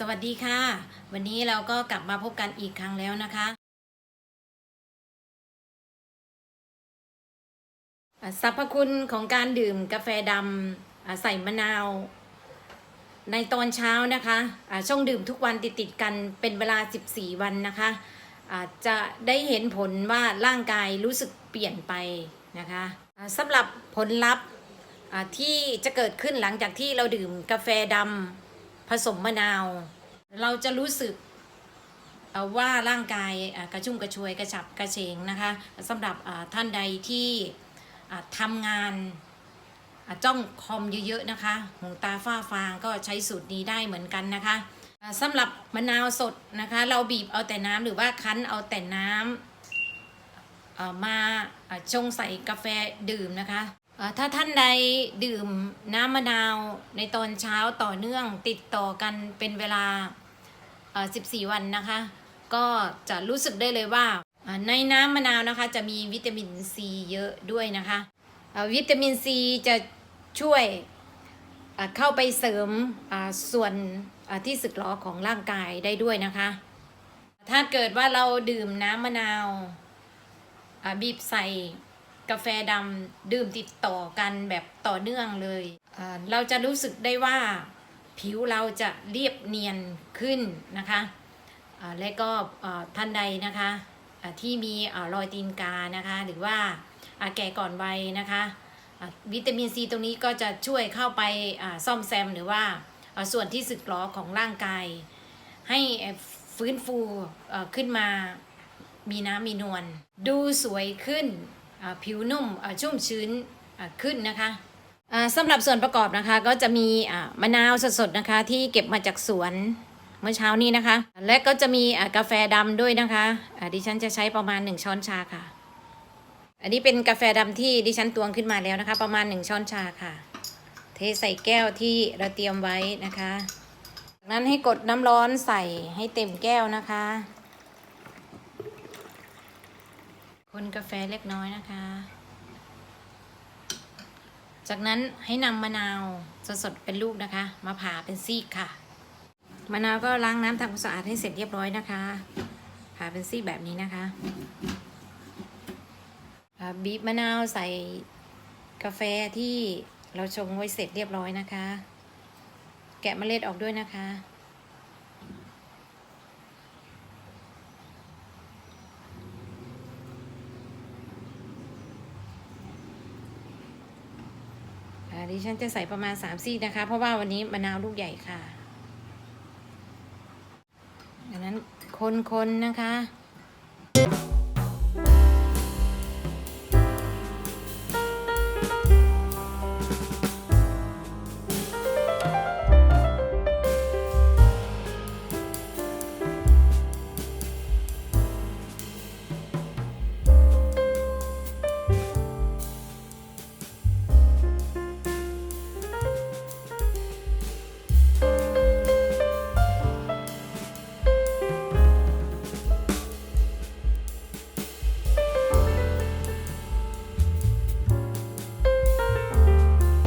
สวัสดีค่ะ วันนี้เราก็กลับมาพบกันอีกครั้งแล้วนะคะ สรรพคุณของการดื่มกาแฟดำใส่มะนาว ในตอนเช้านะคะะช่องดื่มทุกวันติดๆกันเป็นเวลา 14 วันนะคะะจะได้เห็นผลว่าร่างกายรู้สึกเปลี่ยนไปนะคะะสำหรับผลลัพธ์ที่จะเกิดขึ้นหลังจากที่เราดื่มกาแฟดำ ผสมมะนาว เราจะรู้สึกว่าร่างกายกระชุ่มกระชวยกระฉับกระเฉงนะคะสำหรับท่านใดที่ทำงานจ้องคอมเยอะๆนะคะหูตาฝ้าฟางก็ใช้สูตรนี้ได้เหมือนกันนะคะสำหรับมะนาวสดนะคะ เราบีบเอาแต่น้ำหรือว่าคั้นเอาแต่น้ำเอ่อมาชงใส่กาแฟดื่มนะคะ ถ้าท่านใดดื่มน้ำมะนาวในตอนเช้าต่อเนื่องติดต่อกันเป็นเวลา 14 วันนะคะ ก็จะรู้สึกได้เลยว่า ในน้ำมะนาวนะคะจะมีวิตามินซีเยอะด้วยนะคะ วิตามินซีจะช่วยเข้าไปเสริมส่วนที่สึกหรอของร่างกายได้ด้วยนะคะ ถ้าเกิดว่าเราดื่มน้ำมะนาวบีบใส่ กาแฟดำดื่มติดต่อกันแบบต่อเนื่องเลยอ่าเราจะรู้สึกได้ว่าผิวเราจะเรียบเนียนขึ้นนะคะอ่าและก็อ่าท่านใดนะคะอ่าที่มีอ่ารอยตีนกานะคะ หรือว่าอ่าแก่ก่อนวัยนะคะอ่าวิตามินซีตรงนี้ก็จะช่วยเข้าไปอ่าซ่อมแซมหรือว่าอ่าส่วนที่สึกหรอของร่างกาย ให้เอ่อฟื้นฟูเอ่อขึ้นมามีน้ำมีนวลดูสวยขึ้นอ่า ผิวนุ่มชุ่มชื้นขึ้นนะคะสำหรับส่วนประกอบนะคะก็จะมีมะนาวสดๆนะคะ ที่เก็บมาจากสวนเมื่อเช้านี้นะคะ และก็จะมีกาแฟดำด้วยนะคะดิฉันจะใช้ประมาณ 1 ช้อนชาค่ะ อันนี้เป็นกาแฟดำที่ดิฉันตวงขึ้นมาแล้วนะคะ ประมาณ 1 ช้อนชาค่ะ เทใส่แก้วที่เราเตรียมไว้นะคะ จากนั้นให้กดน้ำร้อนใส่ให้เต็มแก้วนะคะ ค นกาแฟเล็กน้อยนะคะ จากนั้นให้นำมะนาวสดๆเป็นลูกนะคะ มาผ่าเป็นซีกค่ะ มะนาวก็ล้างน้ำทำความสะอาดให้เสร็จเรียบร้อยนะคะ ผ่าเป็นซีกแบบนี้นะคะบีบมะนาวใส่กาแฟที่เราชงไว้เสร็จเรียบร้อยนะคะ แกะเมล็ดออกด้วยนะคะ ดิฉันจะใส่ประมาณ 3 ซี่นะคะ เพราะว่าวันนี้มะนาวลูกใหญ่ค่ะดังนั้นคนๆนนะคะ